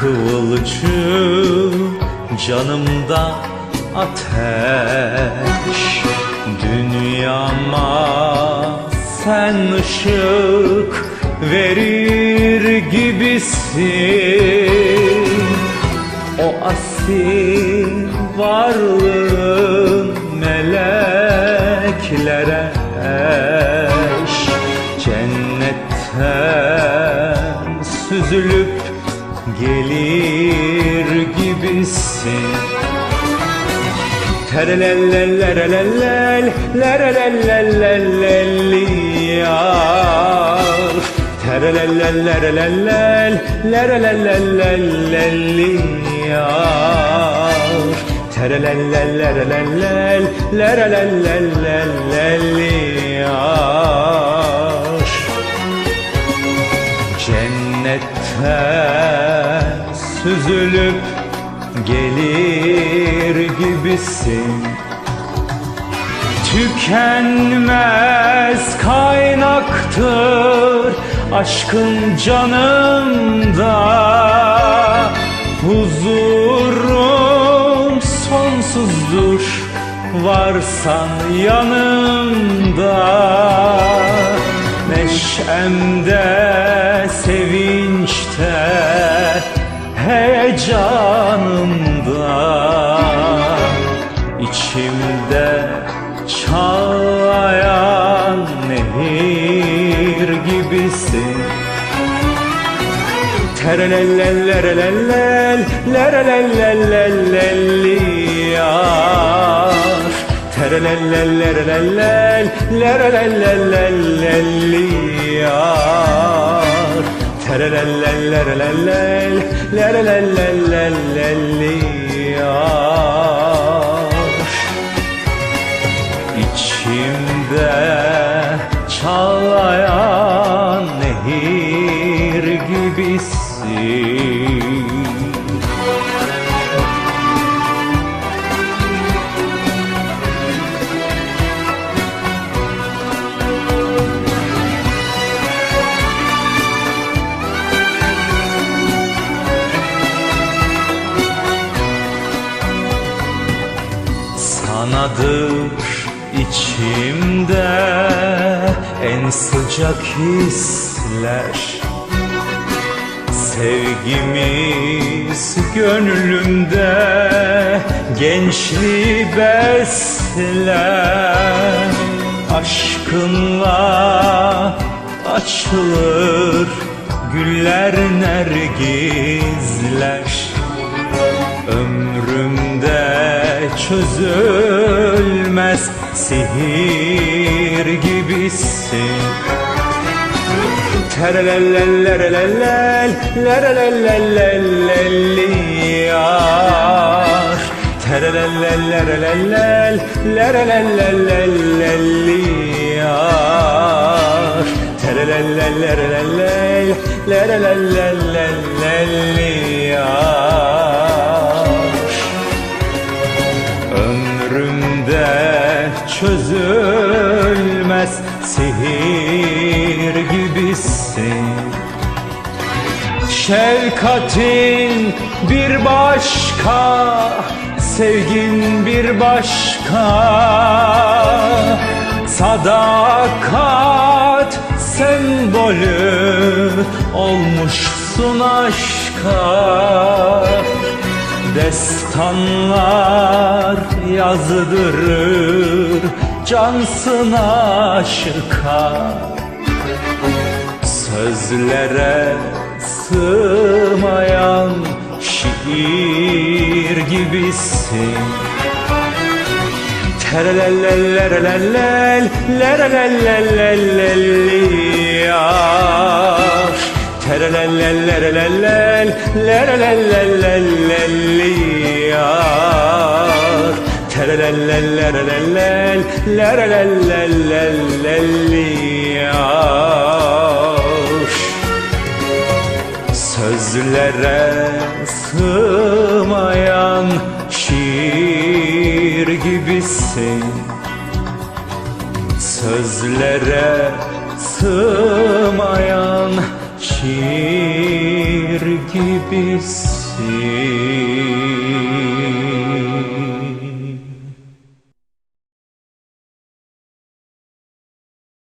kıvılcım canımda ateş. Dünyama sen ışık verir gibisin. O asil varlığın gelir gibisin. Terelellellerelellel lerelellellellelli yar Cennetten süzülüp gelir gibisin. Tükenmez kaynaktır aşkın canımda Huzurum sonsuzdur varsan yanımda. Neşemde, heyecanımda. İçimde çağlayan nehir gibisin. Lerelellellellelli yar Terelellellerelellel İçimde çağlayan nehir gibisin Sanadır içimde en sıcak hisler. Sevgimiz gönlümde gençliği besler. Aşkınla açılır güller nergizler Ömrümde çözülmez sihir gibisin. Terelellellerelellel lerelellellellelli yar Terelellellerelellel lerelellellellelli yar çözülmez. Sihir gibisin. Şefkatin bir başka, sevgin bir başka. Sadakat sembolü olmuşsun aşka Destanlar yazdırır cansın aşıka Sözlere sığmayan şiir gibisin Terelellellerelellel lerelellellellelli yar Terelellellerelellel lerelellellellelli yar Terelellellerelellel lerelellellellelli yar Sözlere sığmayan şiir gibisin. Sözlere sığmayan şiir gibisin.